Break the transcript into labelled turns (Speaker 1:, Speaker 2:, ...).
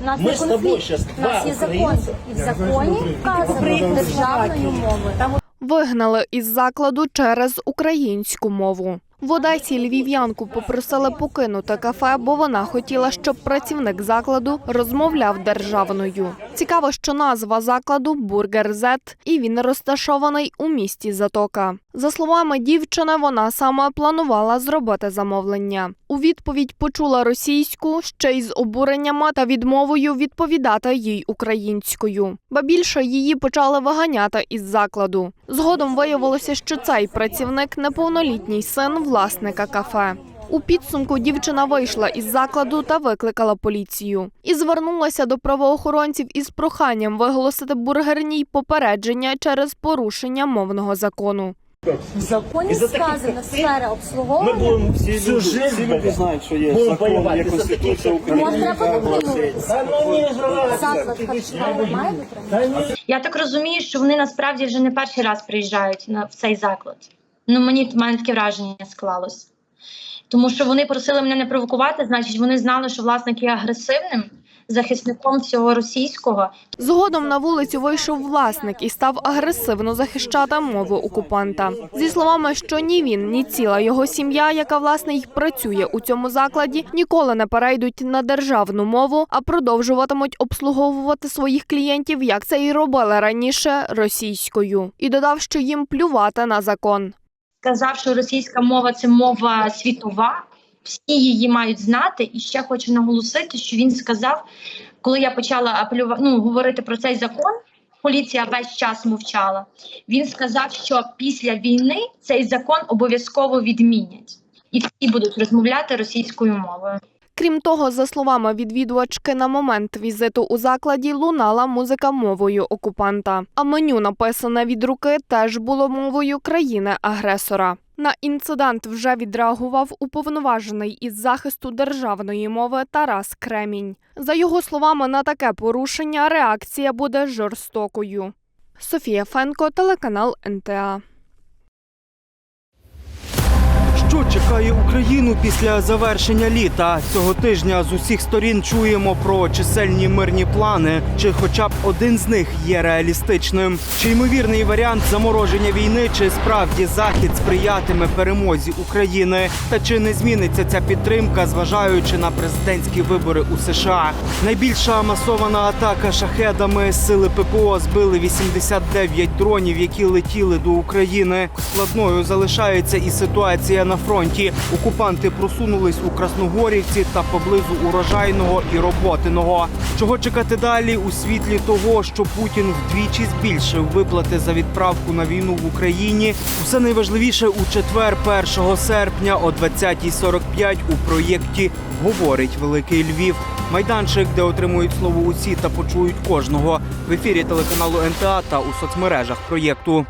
Speaker 1: У нас
Speaker 2: Ми
Speaker 1: є
Speaker 2: з тобою
Speaker 1: конфлікт.
Speaker 2: щас
Speaker 1: У нас є закон.
Speaker 2: українця.
Speaker 1: І в законі вказано державною мовою.
Speaker 3: Вигнали із закладу через українську мову. В Одесі львів'янку попросили покинути кафе, бо вона хотіла, щоб працівник закладу розмовляв державною. Цікаво, що назва закладу Бургер Зет, і він розташований у місті Затока. За словами дівчини, вона саме планувала зробити замовлення. У відповідь почула російську ще й з обуреннями та відмовою відповідати їй українською. Ба більше її почали виганяти із закладу. Згодом виявилося, що цей працівник неповнолітній син власника кафе. У підсумку дівчина вийшла із закладу та викликала поліцію і звернулася до правоохоронців із проханням виголосити бургерній попередження через порушення мовного закону.
Speaker 1: В законі сказано сфера
Speaker 2: Ми
Speaker 1: обслуговування.
Speaker 2: будемо
Speaker 4: Всі
Speaker 2: всю
Speaker 4: люди,
Speaker 2: жизнь
Speaker 4: всі люди знають, що є
Speaker 2: будемо
Speaker 4: закон, є Конституція України.
Speaker 5: Я так розумію, що вони насправді вже не перший раз приїжджають на в цей заклад. Ну мені в мене таке враження склалось. Тому що вони просили мене не провокувати, значить, вони знали, що власник є агресивним захисником всього російського.
Speaker 3: Згодом на вулицю вийшов власник і став агресивно захищати мову окупанта. Зі словами, що ні він, ні ціла його сім'я, яка власне й працює у цьому закладі, ніколи не перейдуть на державну мову, а продовжуватимуть обслуговувати своїх клієнтів, як це і робили раніше російською. І додав, що їм плювати на закон.
Speaker 5: Сказав, що російська мова це мова світова, всі її мають знати. І ще хочу наголосити, що він сказав, коли я почала апелювати, ну, говорити про цей закон. Поліція весь час мовчала. Він сказав, що після війни цей закон обов'язково відмінять, і всі будуть розмовляти російською мовою.
Speaker 3: Крім того, за словами відвідувачки, на момент візиту у закладі лунала музика мовою окупанта. А меню, написане від руки, теж було мовою країни-агресора. На інцидент вже відреагував уповноважений із захисту державної мови Тарас Кремінь. За його словами, на таке порушення реакція буде жорстокою. Софія Фенко, телеканал НТА.
Speaker 6: Що чекає Україну після завершення літа? Цього тижня з усіх сторін чуємо про чисельні мирні плани. Чи хоча б один з них є реалістичним? Чи ймовірний варіант замороження війни, чи справді захід сприятиме перемозі України? Та чи не зміниться ця підтримка, зважаючи на президентські вибори у США? Найбільша масована атака шахедами сили ППО збили 89 дронів, які летіли до України. Складною залишається і ситуація на фронті. Окупанти просунулись у Красногорівці та поблизу урожайного і роботиного. Чого чекати далі у світлі того, що Путін вдвічі збільшив виплати за відправку на війну в Україні? Усе найважливіше у четвер, 1 серпня о 20.45 у проєкті говорить Великий Львів. Майданчик, де отримують слово усі та почують кожного в ефірі телеканалу НТА та у соцмережах проєкту.